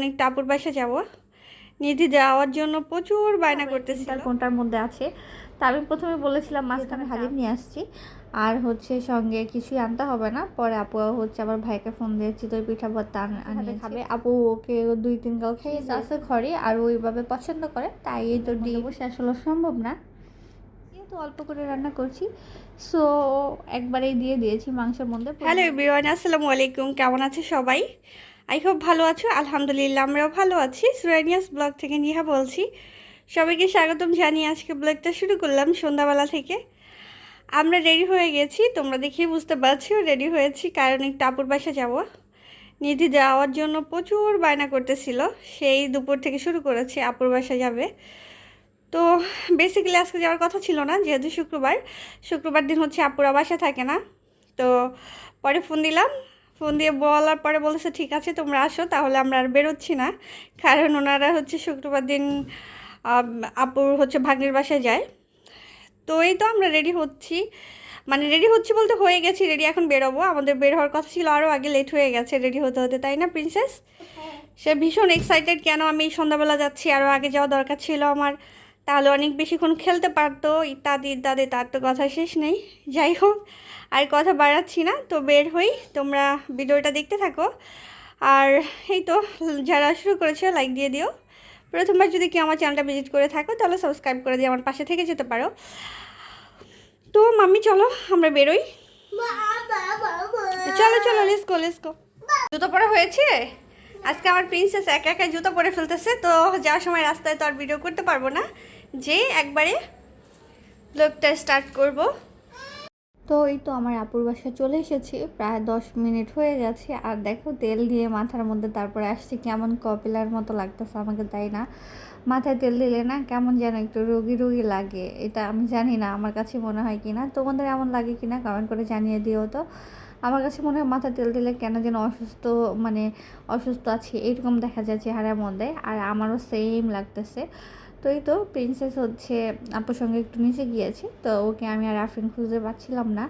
একটু আপুর বাসা যাব। নিধি যাওয়ার জন্য প্রচুর বায়না করতেছি তার কোনটার মধ্যে আছে। তা আমি প্রথমে বলেছিলাম মাঝখানে হালিম নিয়ে আসছি। আর হচ্ছে সঙ্গে কিছুই আনতে হবে না। পরে আপু হচ্ছে আবার ভাইকে ফোন দিয়ে চিতই পিঠা ভর্তা আন- আনিয়ে খাবে। আপু ওকে দুই তিন গাল খেয়ে আছে। ঘরে আর ওইভাবে পছন্দ করে। তাই এই তো ডিম। শেষ হলো সম্ভব না। যেহেতু অল্প করে রান্না করছি সো একবারেই দিয়ে দিয়েছি মাংসের মধ্যে। হ্যালো এভরিওয়ান আসসালামু আলাইকুম। কেমন আছে সবাই? আই হোপ ভালো আছো। আলহামদুলিল্লাহ আমরাও ভালো আছি। সুরানিয়াস ব্লগ থেকে নিহা বলছি। সবাইকে স্বাগতম জানিয়ে আজকে ব্লগটা শুরু করলাম সন্ধ্যাবেলা থেকে। আমরা রেডি হয়ে গেছি। তোমরা দেখেই বুঝতে পারছ রেডি হয়েছি। কারণ একটু আপুর বাসা যাব। নিধি যাওয়ার জন্য প্রচুর বায়না করতেছিল। সেই দুপুর থেকে শুরু করেছে, আপুর বাসা যাবে। তো বেসিক্যালি আজকে যাওয়ার কথা ছিল না, যেহেতু শুক্রবার। শুক্রবার দিন হচ্ছে আপুরা বাসা থাকে না। তো পরে ফোন দিলাম। ফোন দিয়ে বলার পরে বলেছে ঠিক আছে তোমরা আসো তাহলে আমরা আর বেরোচ্ছি না। কারণ ওনারা হচ্ছে শুক্রবার দিন আপুর হচ্ছে ভাগ্নির বাসায় যায়। তো এই তো আমরা রেডি হচ্ছি। মানে রেডি হচ্ছি বলতে হয়ে গেছি রেডি এখন বেরোবো। আমাদের বের হওয়ার কথা ছিল আরও আগে লেট হয়ে গেছে রেডি হতে হতে তাই না প্রিন্সেস সে ভীষণ এক্সাইটেড কেন আমি সন্ধ্যাবেলা যাচ্ছি আরও আগে যাওয়া দরকার ছিল আমার। তাহলে অনেক বেশিক্ষণ খেলতে পারতো। ইত্যাদি ইত্যাদি তার তো কথা শেষ নেই। যাই হোক আর কথা বাড়াচ্ছি না তো বের হই। তোমরা ভিডিওটা দেখতে থাকো। আর এই তো যারা শুরু করেছে লাইক দিয়ে দিও। প্রথমবার যদি কেউ আমার চ্যানেলটা ভিজিট করে থাকো তাহলে সাবস্ক্রাইব করে দিয়ে আমার পাশে থেকে যেতে পারো। তো মাম্মি চলো আমরা বেরোই। চলো চলো লেস গো লেস গো জুতো পরা হয়েছে? আজকে আমার প্রিন্সেস একা একা জুতো পরে ফেলতেছে, তো যাওয়ার সময় রাস্তায় তো আর ভিডিও করতে পারব না। যে একবারে ব্লগটা স্টার্ট করব। তো এই তো আমার আপুর বাসায় চলে এসেছি, প্রায় দশ মিনিট হয়ে গেছে। আর দেখো, তেল দিয়ে মাথার মধ্যে তারপরে আসছে, কেমন কপিলার মতো লাগতেছে আমাকে, তাই না? মাথায় তেল দিলে না কেমন যেন একটু রোগী রোগী লাগে, এটা আমি জানি না, আমার কাছে মনে হয় কি না তোমাদের এমন লাগে কি না কমেন্ট করে জানিয়ে দিও তো। আমার কাছে মনে হয় মাথা তেল দিলে কেন যেন অসুস্থ মানে অসুস্থ আছি, এইরকম দেখা যায় চেহারার মধ্যে। আর আমারও সেম লাগতেছে। তো এই তো প্রিন্সেস হচ্ছে আপুর সঙ্গে একটু নিচে গিয়েছে, তো ওকে আমি আর আফরিন খুঁজে পাচ্ছিলাম না।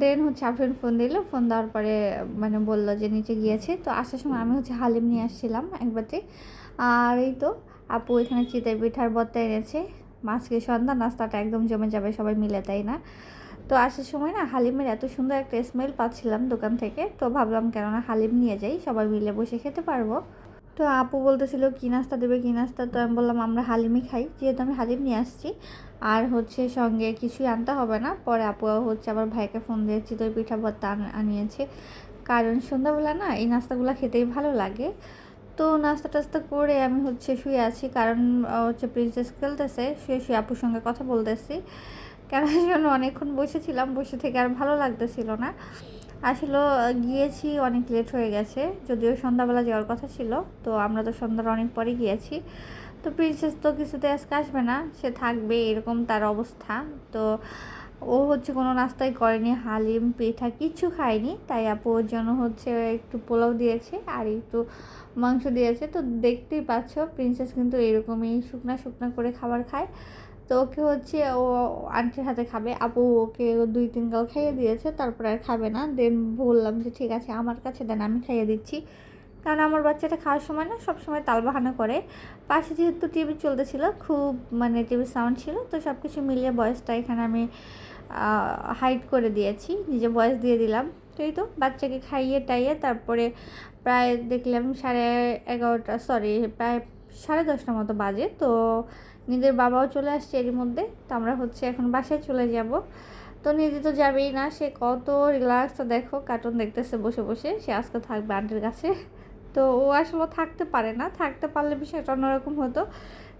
দেন হচ্ছে আফরিন ফোন দিল ফোন দেওয়ার পরে মানে বলল যে নিচে গিয়েছে। তো আসার সময় আমি হচ্ছে হালিম নিয়ে আসছিলাম একবারটি আর এই তো আপু এখানে চিতাই পিঠার বত্তা এনেছে। মাছকে সন্ধ্যা, নাস্তাটা একদম জমে যাবে, সবাই মিলে, তাই না? তো আসার সময় না হালিমের এত সুন্দর একটা স্মেল পাচ্ছিলাম দোকান থেকে। তো ভাবলাম কেননা হালিম নিয়ে যাই, সবাই মিলে বসে খেতে পারব। তো আপু বলতেছিল, কী নাস্তা দেবে, কী নাস্তা? তো আমি বললাম, আমরা হালিমই খাই, যেহেতু আমি হালিম নিয়ে আসছি। আর হচ্ছে সঙ্গে কিছুই আনতে হবে না। পরে আপু হচ্ছে আবার ভাইকে ফোন দিয়ে চিতই পিঠা ভর্তা আন- আনিয়েছে। কারণ সন্ধ্যাবেলা না এই নাস্তাগুলো খেতেই ভালো লাগে। তো নাস্তা টাস্তা করে আমি হচ্ছে শুয়ে আছি, কারণ হচ্ছে প্রিন্সেস খেলতেছে, শুয়ে শুয়ে আপুর সঙ্গে কথা বলতেছি। কেন জন্য অনেকক্ষণ বসেছিলাম, বসে থেকে আর ভালো লাগতেছিল না। আসলে গিয়েছি, অনেক লেট হয়ে গেছে, যদিও সন্ধ্যাবেলা যাওয়ার কথা ছিল, তো আমরা তো সন্ধ্যার অনেক পরে গিয়েছি। তো প্রিন্সেস তো কিছুতে আজকে আসবে না, সে থাকবে এরকম তার অবস্থা। তো ও হচ্ছে কোনো নাস্তাই করেনি, হালিম, পিঠা কিছু খায়নি, তাই আপু ওর জন্য হচ্ছে একটু পোলাও দিয়েছে আর একটু মাংস দিয়েছে। তো দেখতেই পাচ্ছ প্রিন্সেস কিন্তু এরকমই শুকনা শুকনা করে খাবার খায়। তো ওকে হচ্ছে ও আন্টির হাতে খাবে। আপু ওকে দুই, তিন গাল খাইয়ে দিয়েছে, তারপর আর খাবে না। দেন বললাম যে, ঠিক আছে, আমার কাছে দেন, আমি খাইয়ে দিচ্ছি। কারণ আমার বাচ্চাটা খাওয়ার সময় না সবসময় তালবাহানা করে। পাশে যেহেতু টিভি চলতেছিল, খুব মানে টিভির সাউন্ড ছিল, তো সব কিছু মিলিয়ে বয়সটা এখানে আমি হাইড করে দিয়েছি। নিজে বয়স দিয়ে দিলাম। তো এই তো, বাচ্চাকে খাইয়ে টাইয়ে তারপরে প্রায় দেখলাম সাড়ে এগারোটা সরি প্রায় সাড়ে দশটার মতো বাজে। তো নিজের বাবাও চলে আসছে এরই মধ্যে, তো আমরা হচ্ছে এখন বাসায় চলে যাব। তো নিজে তো যাবেই না, সে কত রিল্যাক্স তো দেখো কার্টুন দেখতেছে বসে বসে, সে আজকে থাকবে আন্টির কাছে। তো ও আসলে থাকতে পারে না, থাকতে পারলে বিষয়টা অন্যরকম হতো।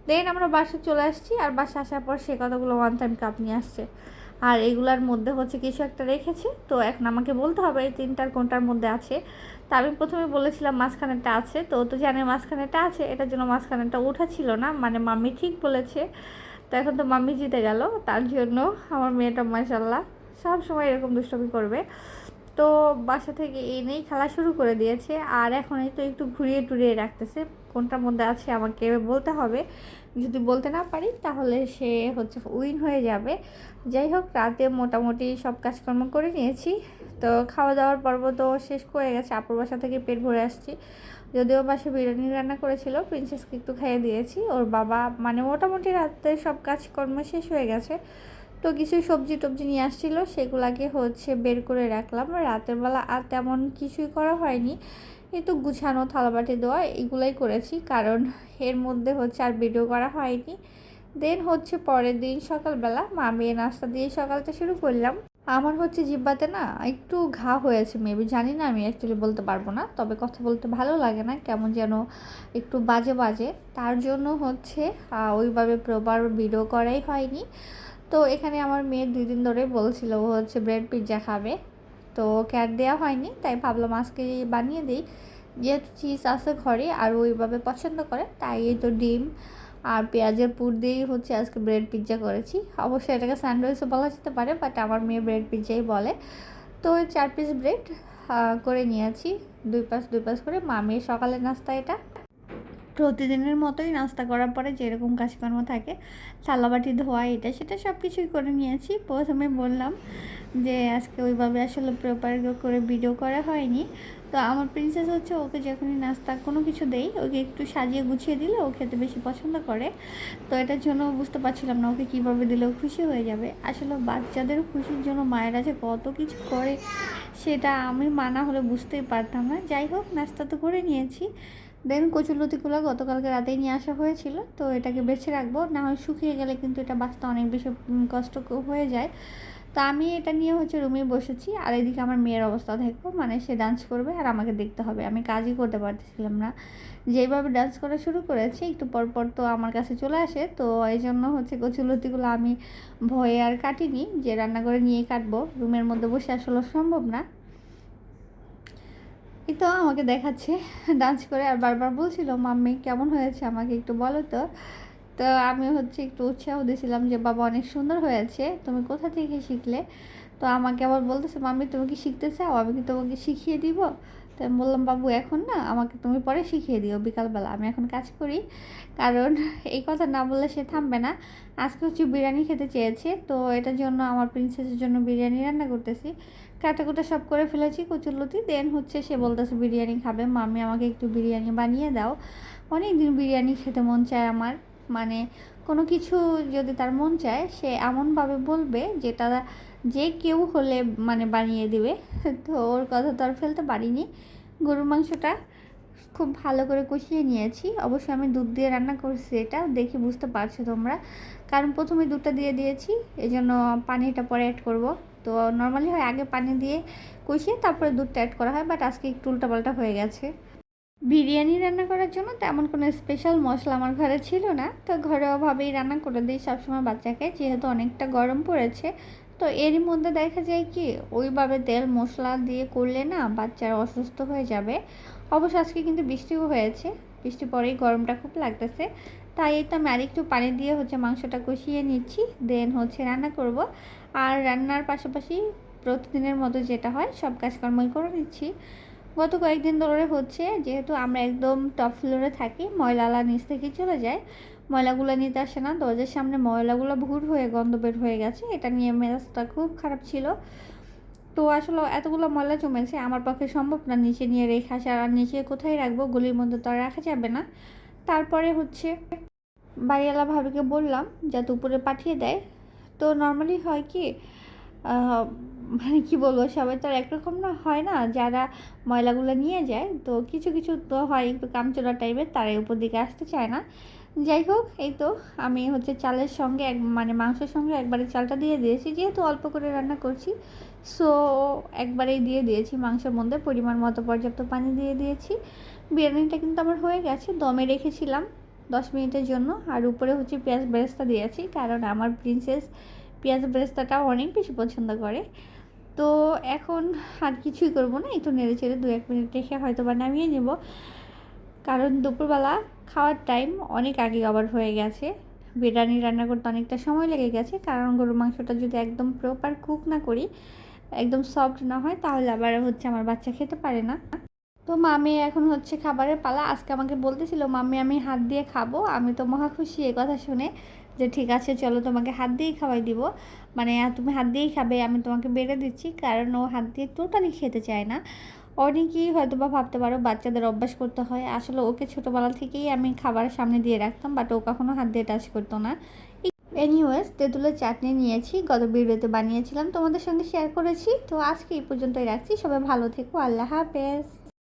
দেন আমরা বাসায় চলে আসছি, আর বাসা আসার পর সে কতগুলো ওয়ান টাইম কাপ নিয়ে আসছে। আর এগুলার মধ্যে হচ্ছে কিছু একটা রেখেছে, তো এখন আমাকে বলতে হবে এই তিনটার কোনটার মধ্যে আছে। তা আমি প্রথমে বলেছিলাম মাঝখানেরটা আছে। তো তো জানে মাঝখানেরটা আছে, এটার জন্য মাঝখানেরটা ওঠা ছিল না। মানে মাম্মি ঠিক বলেছে। তো এখন তো মাম্মি জিতে গেল। তার জন্য আমার মেয়েটা মাসাল্লাহ সব সময় এরকম দুষ্টমি করবে। তো বাসা থেকে এনেই খেলা শুরু করে দিয়েছে। আর এখন এই তো একটু ঘুরিয়ে টুরিয়ে রাখতেছে। কোনটার মধ্যে আছে আমাকে বলতে হবে। যদি বলতে না পারি, তাহলে সে হচ্ছে উইন হয়ে যাবে। যাই হোক, রাতে মোটামুটি সব কাজকর্ম করে নিয়েছি। তো খাওয়া দাওয়ার পর্ব তো শেষ করে গেছে। আপুর বাসা থেকে পেট ভরে আসছি। যদিও বাসে বিরিয়ানি রান্না করেছিল প্রিন্সেসকে একটু খাইয়ে দিয়েছি। ওর বাবা মানে মোটামুটি রাতে সব কাজকর্ম শেষ হয়ে গেছে। তো কিছু সবজি টবজি নিয়ে আসছিল, সেগুলাকে হচ্ছে বের করে রাখলাম। রাতের বেলা আর তেমন কিছুই করা হয়নি। এই তো গুছানো, থালাবাটি দেওয়া এগুলাই করেছি। কারণ এর মধ্যে হচ্ছে আর ভিডিও করা হয়নি। দেন হচ্ছে পরের দিন সকালবেলা মা মেয়ে নাস্তা দিয়ে সকালটা শুরু করলাম। আমার হচ্ছে জিব্বাতে না একটু ঘা হয়েছে মেবি জানি না, আমি অ্যাকচুয়ালি বলতে পারব না। তবে কথা বলতে ভালো লাগে না, কেমন যেন একটু বাজে বাজে। তার জন্য হচ্ছে ওইভাবে প্রবার ভিডিও করাই হয়নি। তো এখানে আমার মেয়ে দুই দিন ধরে বলছিল, ও হচ্ছে ব্রেড পিৎজা খাবে। তো ক্যাট দেওয়া হয়নি, তাই ভাবলাম আজকে বানিয়ে দিই। যেহেতু চিজ আছে ঘরে আর ওইভাবে পছন্দ করে, তাই এই তো ডিম আর পেঁয়াজের পুর দিয়েই হচ্ছে আজকে ব্রেড পিৎজা করেছি। অবশ্যই এটাকে স্যান্ডউইচও বলা যেতে পারে, বাট আমার মেয়ে ব্রেড পিৎজাই বলে। তো চার পিস ব্রেড করে নিয়েছি। দুই পাশ দুই পাশ করে। মামির সকালের নাস্তা এটা। প্রতিদিনের মতোই নাস্তা করার পরে যেরকম কাজকর্ম থাকে, থালাবাটি, ধোয়া, এটা, সেটা সব কিছুই করে নিয়েছি। প্রথমে বললাম যে আজকে ওইভাবে আসলে প্রপার করে ভিডিও করা হয়নি। তো আমার প্রিন্সেস হচ্ছে ওকে যখনই নাস্তা কোনো কিছু দেই, ওকে একটু সাজিয়ে গুছিয়ে দিলে ও খেতে বেশি পছন্দ করে। তো এটার জন্য বুঝতে পারছিলাম না ওকে কীভাবে দিলেও খুশি হয়ে যাবে। আসলে বাচ্চাদের খুশির জন্য মায়েরা যে কত কিছু করে, সেটা আমি মানা হলে বুঝতেই পারতাম না। যাই হোক, নাস্তা তো করে নিয়েছি। দেন কচুলতিগুলো গতকালকে রাতেই নিয়ে আসা হয়েছিল, তো এটাকে বেছে রাখব। না হয় শুকিয়ে গেলে কিন্তু এটা বাঁচতে অনেক বেশি কষ্ট হয়ে যায়। তো আমি এটা নিয়ে হচ্ছে রুমে বসেছি, আর এদিকে আমার মেয়ের অবস্থা দেখো মানে সে ডান্স করবে আর আমাকে দেখতে হবে। আমি কাজই করতে পারতেছিলাম না। যেইভাবে ডান্স করা শুরু করেছে, একটু পর পর তো আমার কাছে চলে আসে, তো এই জন্য হচ্ছে কচুলতিগুলো আমি ভয়ে আর কাটিনি, যে রান্না করে নিয়ে কাটবো, রুমের মধ্যে বসে আসলে সম্ভব না। এই তো আমাকে দেখাচ্ছে, ডান্স করে আর বারবার বলছিল, মাম্মি, কেমন হয়েছে আমাকে একটু বলো তো। তো আমি হচ্ছে একটু উৎসাহ দিয়েছিলাম যে, বাবা, অনেক সুন্দর হয়েছে, তুমি কোথা থেকে শিখলে? তো আমাকে আবার বলতেছে, মাম্মি, তুমি কি শিখতে চাও? আমি কি তোমাকে শিখিয়ে দিব? তো আমি বললাম, বাবু, এখন না আমাকে তুমি পরে শিখিয়ে দিও বিকালবেলা। আমি এখন কাজ করি। কারণ এই কথা না বললে সে থামবে না। আজকে হচ্ছে বিরিয়ানি খেতে চেয়েছে, তো এটার জন্য আমার প্রিন্সেসের জন্য বিরিয়ানি রান্না করতেছি। কাটাকুটা সব করে ফেলেছি, কচুরলতি। দেন হচ্ছে সে বলতেছে, বিরিয়ানি খাবে। মামি আমাকে একটু বিরিয়ানি বানিয়ে দাও। অনেক দিন বিরিয়ানি খেতে মন চায় আমার। মানে কোনো কিছু যদি তার মন চায়, সে এমনভাবে বলবে যেটা যে কেউ হলে মানে বানিয়ে দিবে। তো ওর কথা তো আর ফেলতে পারিনি। গরুর মাংসটা খুব ভালো করে কষিয়ে নিয়েছি। অবশ্যই আমি দুধ দিয়ে রান্না করছি এটা, দেখে বুঝতে পারছ তোমরা। কারণ প্রথমে দুধটা দিয়ে দিয়েছি এই জন্য পানিটা পরে অ্যাড করব। তো নর্মালি হয় আগে পানি দিয়ে কষিয়ে তারপরে দুধটা অ্যাড করা হয় বাট আজকে একটু উল্টাপাল্টা হয়ে গেছে। বিরিয়ানি রান্না করার জন্য তেমন কোনো স্পেশাল মশলা আমার ঘরে ছিল না। তো ঘরোয়াভাবেই রান্না করে দিই সবসময় বাচ্চাকে, যেহেতু অনেকটা গরম পড়েছে। তো এরই মধ্যে দেখা যায় কি, ওইভাবে তেল মশলা দিয়ে করলে না বাচ্চারা অসুস্থ হয়ে যাবে। অবশ্য আজকে কিন্তু বৃষ্টিও হয়েছে। বৃষ্টি পরেই গরমটা খুব লাগতেছে। তাই এই তো আমি আরেকটু পানি দিয়ে হচ্ছে মাংসটা কষিয়ে নিচ্ছি। দেন হচ্ছে রান্না করব। আর রান্নার পাশাপাশি প্রতিদিনের মতো যেটা হয়, সব কাজকর্মই করে নিচ্ছি। গত কয়েকদিন ধরে হচ্ছে, যেহেতু আমরা একদম টপ ফ্লোরে থাকি ময়লালা নিচ থেকে চলে যায় ময়লাগুলো নিতে আসে না। দরজার সামনে ময়লাগুলো ভুর হয়ে গন্ধ বের হয়ে গেছে। এটা নিয়ে মেজাজটা খুব খারাপ ছিল। তো আসলে এতগুলো ময়লা জমেছে, আমার পক্ষে সম্ভব না। নিচে নিয়ে রেখে আসা, আর নিচে কোথায় রাখব? গলির মধ্যে তো আর রাখা যাবে না। তারপরে হচ্ছে বাড়িওয়ালা ভাবিকে বললাম যাতে উপরে পাঠিয়ে দেয়। তো নর্মালি হয় কি মানে কি বলব, সবাই তো আর একরকম না, হয় না যারা ময়লাগুলো নিয়ে যায়। তো কিছু কিছু তো হয় একটু কামচোরা টাইপের তারাই উপর দিকে আসতে চায় না। যাই হোক, এই তো আমি হচ্ছে চালের সঙ্গে এক মানে মাংসের সঙ্গে একবারে চালটা দিয়ে দিয়েছি, যেহেতু অল্প করে রান্না করছি। সো একবারেই দিয়ে দিয়েছি মাংসের মধ্যে, পরিমাণ মতো পর্যাপ্ত পানি দিয়ে দিয়েছি। বিরিয়ানিটা কিন্তু আমার হয়ে গেছে, দমে রেখেছিলাম দশ মিনিটের জন্য, আর উপরে হচ্ছে পেঁয়াজ বেরেস্তা দিয়েছি, কারণ আমার প্রিন্সেস পেঁয়াজ বেরেস্তাটা অনেক বেশি পছন্দ করে। তো এখন আর কিছুই করব না, একটু নেড়ে চেড়ে দু এক মিনিট রেখে হয়তো বা নামিয়ে নেব। কারণ দুপুরবেলা খাওয়ার টাইম অনেক আগে আবার হয়ে গেছে। বিরিয়ানি রান্না করতে অনেকটা সময় লেগে গেছে, কারণ গরুর মাংসটা যদি একদম প্রপার কুক না করি, একদম সফট না হয়, তাহলে আবার হচ্ছে আমার বাচ্চা খেতে পারে না। তো মামি এখন হচ্ছে খাবারের পালা। আজকে আমাকে বলতেছিল, মামি, আমি হাত দিয়ে খাব, আমি তো মহা খুশি এ কথা শুনে। যে ঠিক আছে, চলো তোমাকে হাত দিয়েই খাওয়াই দিব। মানে তুমি হাত দিয়েই খাবে, আমি তোমাকে বেড়ে দিচ্ছি, কারণ ও হাত দিয়ে টোটালি খেতে চায় না। অনেকেই হয়তো বা ভাবতে পারো, বাচ্চাদের অভ্যাস করতে হয়। আসলে ওকে ছোটোবেলা থেকেই আমি খাবার সামনে দিয়ে রাখতাম বাট ও কখনো হাত দিয়ে টাচ করতো না। এনিওয়েজ তেঁতুলের চাটনি নিয়েছি, গত ভিডিওতে বানিয়েছিলাম, তোমাদের সঙ্গে শেয়ার করেছি। তো আজকে এই পর্যন্তই রাখছি, সবাই ভালো থেকো, আল্লাহ হাফেজ।